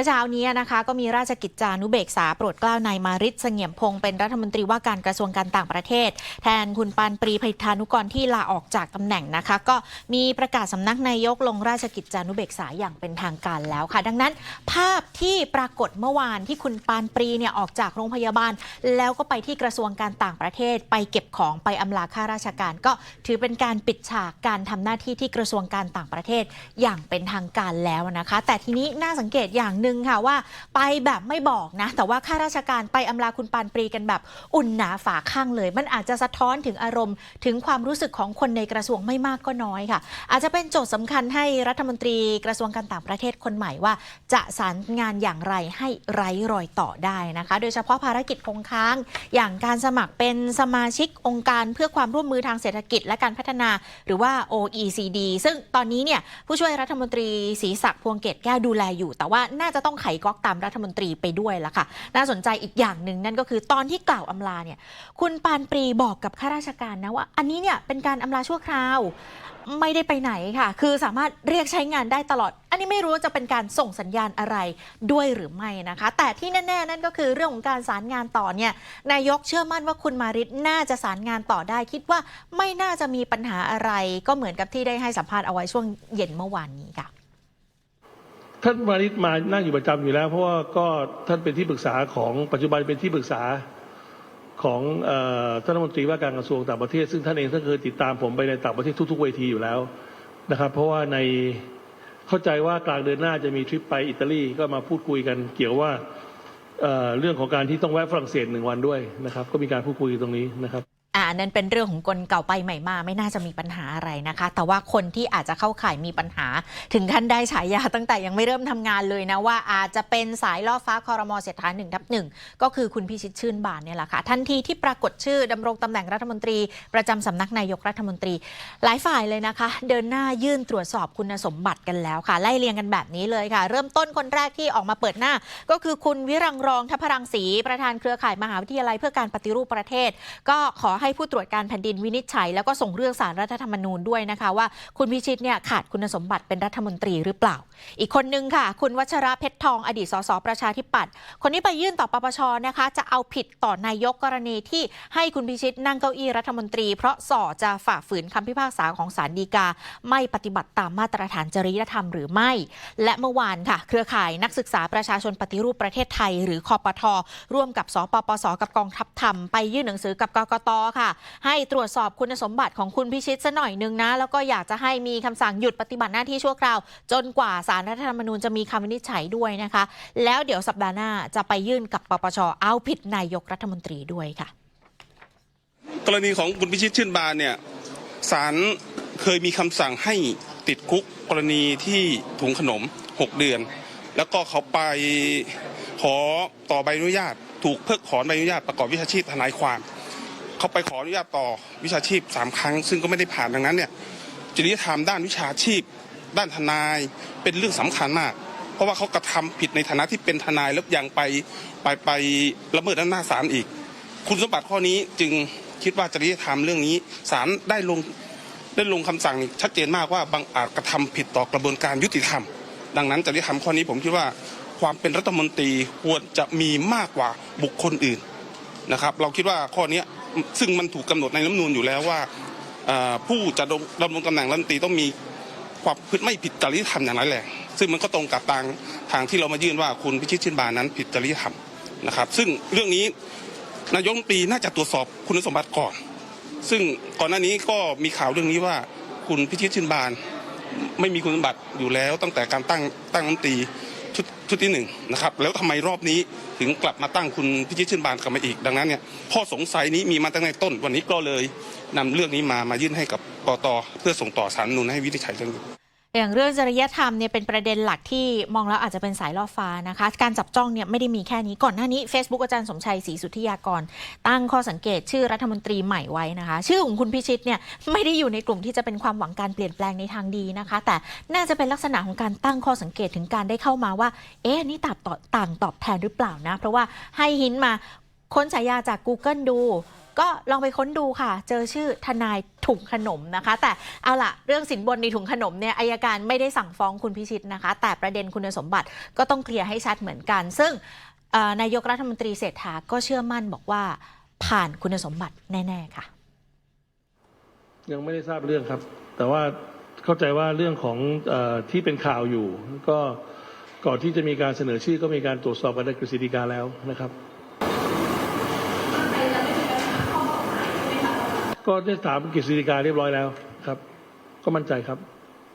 มื่อเช้านี้นะคะ ก็มีราชกิจจานุเบกษาโปรดเกล้านายมาริศเสงี่ยมพงศ์เป็นรัฐมนตรีว่าการกระทรวงการต่างประเทศ แทนคุณปานปรีภัยธานุกรที่ลาออกจากตำแหน่งนะคะ ก็มีประกาศสำนักนายกลงราชกิจจานุเบกษาอย่างเป็นทางการแล้วค่ะ ดังนั้น ภาพที่ปรากฏเมื่อวานที่คุณปานปรีเนี่ยออกจากโรงพยาบาล แล้วก็ไปที่กระทรวงการต่างประเทศ ไปเก็บของไปอำลาข้าราชการ ก็ถือเป็นการปิดฉากการทำหน้าที่ที่กระทรวงการต่างประเทศอย่างเป็นทางการแล้วนะคะ แต่ทีนี้น่าสังเกตอย่างหนึ่งึงค่ะว่า ไปแบบไม่บอกนะ แต่ว่าข้าราชการไปอำลาคุณปานปรีกันแบบอุ่นหนาฝาข้างเลย มันอาจจะสะท้อนถึงอารมณ์ ถึงความรู้สึกของคนในกระทรวงไม่มากก็น้อยค่ะ อาจจะเป็นโจทย์สำคัญให้รัฐมนตรีกระทรวงการต่างประเทศคนใหม่ว่า จะสารงานอย่างไรให้ไร้รอยต่อได้นะคะ โดยเฉพาะภารกิจคงค้าง อย่างการสมัครเป็นสมาชิกองค์การเพื่อความร่วมมือทางเศรษฐกิจและการพัฒนา หรือว่า OECD ซึ่งตอนนี้เนี่ยผู้ช่วยรัฐมนตรีศรีศักดิ์พวงเกตแก้วดูแลอยู่ แต่ว่าน่าจะต้องไขก๊อกตามรัฐมนตรีไปด้วยละค่ะ น่าสนใจอีกอย่างหนึ่งนั่นก็คือตอนที่กล่าวอำลาเนี่ย คุณปานปรีบอกกับข้าราชการนะว่า อันนี้เนี่ยเป็นการอำลาชั่วคราว ไม่ได้ไปไหนค่ะ คือสามารถเรียกใช้งานได้ตลอด อันนี้ไม่รู้ว่าจะเป็นการส่งสัญญาณอะไรด้วยหรือไม่นะคะ แต่ที่แน่ ๆ นั่นก็คือเรื่องของการสารงานต่อเนี่ย นายกเชื่อมั่นว่าคุณมาริศน่าจะสารงานต่อได้ คิดว่าไม่น่าจะมีปัญหาอะไร ก็เหมือนกับที่ได้ให้สัมภาษณ์เอาไว้ช่วงเย็นเมื่อวานนี้ค่ะ ท่านมาริศมานั่งอยู่ประจำอยู่แล้ว เพราะว่าก็ท่านเป็นที่ปรึกษาของปัจจุบันเป็นที่ปรึกษาของท่านรัฐมนตรีว่าการกระทรวงต่างประเทศ ซึ่งท่านเองท่านเคยติดตามผมไปในต่างประเทศทุก ๆ เวทีอยู่แล้วนะครับ เพราะว่าในเข้าใจว่ากลางเดือนหน้าจะมีทริปไปอิตาลีก็มาพูดคุยกันเกี่ยวว่าเเรื่องของการที่ต้องแวะฝรั่งเศสหนึ่งวันด้วยนะครับ ก็มีการพูดคุยตรงนี้นะครับอ่า นั่นเป็นเรื่องของกลเก่าไปใหม่มา ไม่น่าจะมีปัญหาอะไรนะคะ แต่ว่าคนที่อาจจะเข้าข่ายมีปัญหา ถึงขั้นได้ฉายาตั้งแต่ยังไม่เริ่มทำงานเลยนะว่าอาจจะเป็นสายล่อฟ้าคอรมอเศรษฐาหนึ่งทับหนึ่งก็คือคุณพิชิตชื่นบานเนี่ยแหละค่ะทันทีที่ปรากฏชื่อดำรงตำแหน่งรัฐมนตรี ประจำสำนักนายกรัฐมนตรี หลายฝ่ายเลยนะคะ เดินหน้ายื่นตรวจสอบคุณสมบัติกันแล้วค่ะ ไล่เรียงกันแบบนี้เลยค่ะ เริ่มต้นคนแรกที่ออกมาเปิดหน้า ก็คือคุณวิรังรองทัพรังสีประธานเครือข่ายมหาวิทยาลัยเพื่อการปฏิรูปประเทศ ก็ขอให้ผู้ตรวจการแผ่นดินวินิจฉัย แล้วก็ส่งเรื่องสารรัฐธรรมนูญด้วยนะคะว่าคุณพิชิตเนี่ยขาดคุณสมบัติเป็นรัฐมนตรีหรือเปล่า อีกคนนึงค่ะ คุณวัชระเพชรทองอดีตสสประชาธิปัตย์คนนี้ไปยื่นต่อปปชนะคะจะเอาผิดต่อนายกกรณีที่ให้คุณพิชิตนั่งเก้าอี้รัฐมนตรี เพราะส่อจะฝ่าฝืนคำพิพากษาของศาลฎีกา ไม่ปฏิบัติตามมาตรฐานจริยธรรมหรือไม่ และเมื่อวานค่ะ เครือข่ายนักศึกษาประชาชนปฏิรูปประเทศไทย หรือคอปทร่วมกับสปปส กับกองทัพธรรมไปยื่นหนังสือกับกกตค่ะให้ตรวจสอบคุณสมบัติของคุณพิชิตซะหน่อยนึงนะ แล้วก็อยากจะให้มีคำสั่งหยุดปฏิบัติหน้าที่ชั่วคราว จนกว่าสารรัฐธรรมนูญจะมีคำวินิจฉัยด้วยนะคะ แล้วเดี๋ยวสัปดาห์หน้าจะไปยื่นกับปปชเอาผิดนายกรัฐมนตรีด้วยค่ะ กรณีของคุณพิชิตชื่นบานเนี่ยศาลเคยมีคำสั่งให้ติดคุกกรณีที่ถุงขนม 6 เดือน แล้วก็เขาไปขอต่อใบอนุญาต ถูกเพิกถอนใบอนุญาตประกอบวิชาชีพทนายความ เขาไปขออนุญาตต่อวิชาชีพ 3 ครั้ง ซึ่งก็ไม่ได้ผ่านดังนั้นเนี่ยจริยธรรมด้านวิชาชีพ ด้านทนายเป็นเรื่องสำคัญมาก เพราะว่าเขากระทำผิดในฐานะที่เป็นทนายแล้วยังไปไปไปละเมิดอำนาจศาลอีก คุณสมบัติข้อนี้จึงคิดว่าจริยธรรมเรื่องนี้ศาลได้ลงได้ลงคำสั่งชัดเจนมากว่าบางอาจกระทำผิดต่อกระบวนการยุติธรรม ดังนั้นจริยธรรมข้อนี้ผมคิดว่าความเป็นรัฐมนตรีควรจะมีมากกว่าบุคคลอื่นนะครับ เราคิดว่าข้อนี้ ซึ่งมันถูกกำหนดในรัฐมนูญอยู่แล้วว่าผู้จะดำรงตำแหน่งรัฐมนตรีต้องมีความพฤติไม่ผิดจริยธรรมอย่างไรแหละซึ่งมันก็ตรงกับทางทางที่เรามายื่นว่าคุณพิชิตชินบานนั้น ผิดจริยธรรมนะครับ ซึ่งเรื่องนี้นายกรัฐมนตรีน่าจะตรวจสอบคุณสมบัติก่อน ซึ่งก่อนหน้านี้ก็มีข่าวเรื่องนี้ว่าคุณพิชิตชินบาน ไม่มีคุณสมบัติอยู่แล้วตั้งแต่การตั้งตั้งรัฐมนตรี ชุดชุดที่หนึ่งนะครับแล้วทำไมรอบนี้ถึงกลับมาตั้งคุณพิชิตชื่นบานกลับมาอีกดังนั้นเนี่ยข้อสงสัยนี้มีมาตั้งแต่ต้นวันนี้ก็เลยนำเรื่องนี้มามายื่นให้กับกตเพื่อส่งต่อสารนุนให้วินิจฉัยเรื่องนี้ อย่างเรื่องจริยธรรมเนี่ยเป็นประเด็นหลักที่มองแล้วอาจจะเป็นสายล่อฟ้านะคะ การจับจ้องเนี่ยไม่ได้มีแค่นี้ก่อนหน้านี้ Facebook อาจารย์สมชัยศรีสุทธิยากร ตั้งข้อสังเกตชื่อรัฐมนตรีใหม่ไว้นะคะ ชื่อของคุณพิชิตเนี่ยไม่ได้อยู่ในกลุ่มที่จะเป็นความหวังการเปลี่ยนแปลงในทางดีนะคะ แต่น่าจะเป็นลักษณะของการตั้งข้อสังเกตถึงการได้เข้ามาว่า เอ๊ะนี่ตัดต่อต่างตอบแทนหรือเปล่านะ เพราะว่าให้หินมาค้นฉายาจาก Google ดู ก็ลองไปค้นดูค่ะ เจอชื่อทนายถุงขนมนะคะ แต่เอาล่ะ เรื่องสินบนในถุงขนมเนี่ยอายการไม่ได้สั่งฟ้องคุณพิชิตนะคะ แต่ประเด็นคุณสมบัติก็ต้องเคลียร์ให้ชัดเหมือนกัน ซึ่งนายกรัฐมนตรีเศรษฐาก็เชื่อมั่นบอกว่าผ่านคุณสมบัติแน่ ๆ ค่ะ ยังไม่ได้ทราบเรื่องครับ แต่ว่าเข้าใจว่าเรื่องของอที่เป็นข่าวอยู่ ก็ก่อนที่จะมีการเสนอชื่อก็มีการตรวจสอบกันในกฤษฎีกาแล้วนะครับ ก็ได้ถามกฤษฎีกาเรียบร้อยแล้วครับ ก็มั่นใจครับ